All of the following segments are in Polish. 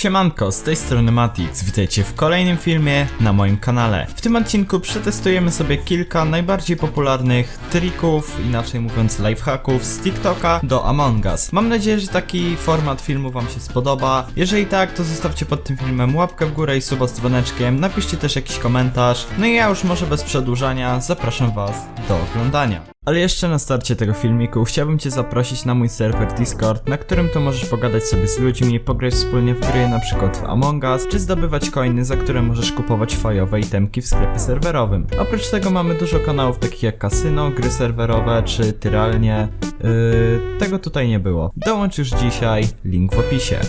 Siemanko, z tej strony Matix, witajcie w kolejnym filmie na moim kanale. W tym odcinku przetestujemy sobie kilka najbardziej popularnych trików, inaczej mówiąc lifehacków z TikToka do Among Us. Mam nadzieję, że taki format filmu wam się spodoba. Jeżeli tak, to zostawcie pod tym filmem łapkę w górę i suba z dzwoneczkiem, napiszcie też jakiś komentarz. No i ja już może bez przedłużania zapraszam was do oglądania. Ale jeszcze na starcie tego filmiku chciałbym Cię zaprosić na mój serwer Discord, na którym to możesz pogadać sobie z ludźmi, pograć wspólnie w gry, na przykład w Among Us, czy zdobywać coiny, za które możesz kupować fajowe itemki w sklepie serwerowym. Oprócz tego mamy dużo kanałów takich jak kasyno, gry serwerowe czy tyralnie. Yy, tego tutaj nie było. Dołącz już dzisiaj, link w opisie.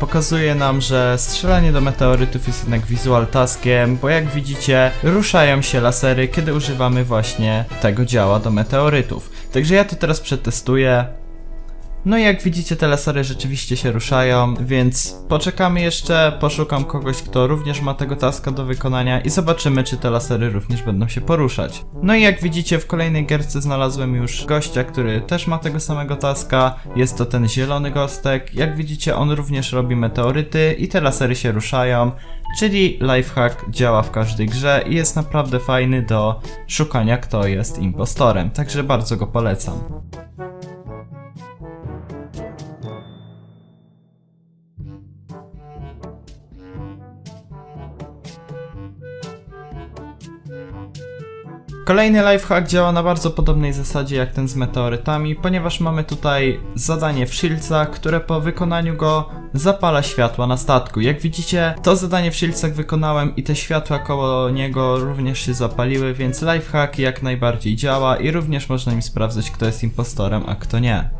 Pokazuje nam, że strzelanie do meteorytów jest jednak visual taskiem, bo jak widzicie, ruszają się lasery, kiedy używamy właśnie tego działa do meteorytów. Także ja to teraz przetestuję. No i jak widzicie, te lasery rzeczywiście się ruszają, więc poczekamy jeszcze, poszukam kogoś, kto również ma tego taska do wykonania i zobaczymy, czy te lasery również będą się poruszać. No i jak widzicie, w kolejnej gierce znalazłem już gościa, który też ma tego samego taska. Jest to ten zielony gostek. Jak widzicie, on również robi meteoryty i te lasery się ruszają. Czyli lifehack działa w każdej grze i jest naprawdę fajny do szukania, kto jest impostorem. Także bardzo go polecam. Kolejny lifehack działa na bardzo podobnej zasadzie jak ten z meteorytami, ponieważ mamy tutaj zadanie w Shieldsach, które po wykonaniu go zapala światła na statku. Jak widzicie, to zadanie w Shieldsach wykonałem i te światła koło niego również się zapaliły, więc lifehack jak najbardziej działa i również można im sprawdzać, kto jest impostorem, a kto nie.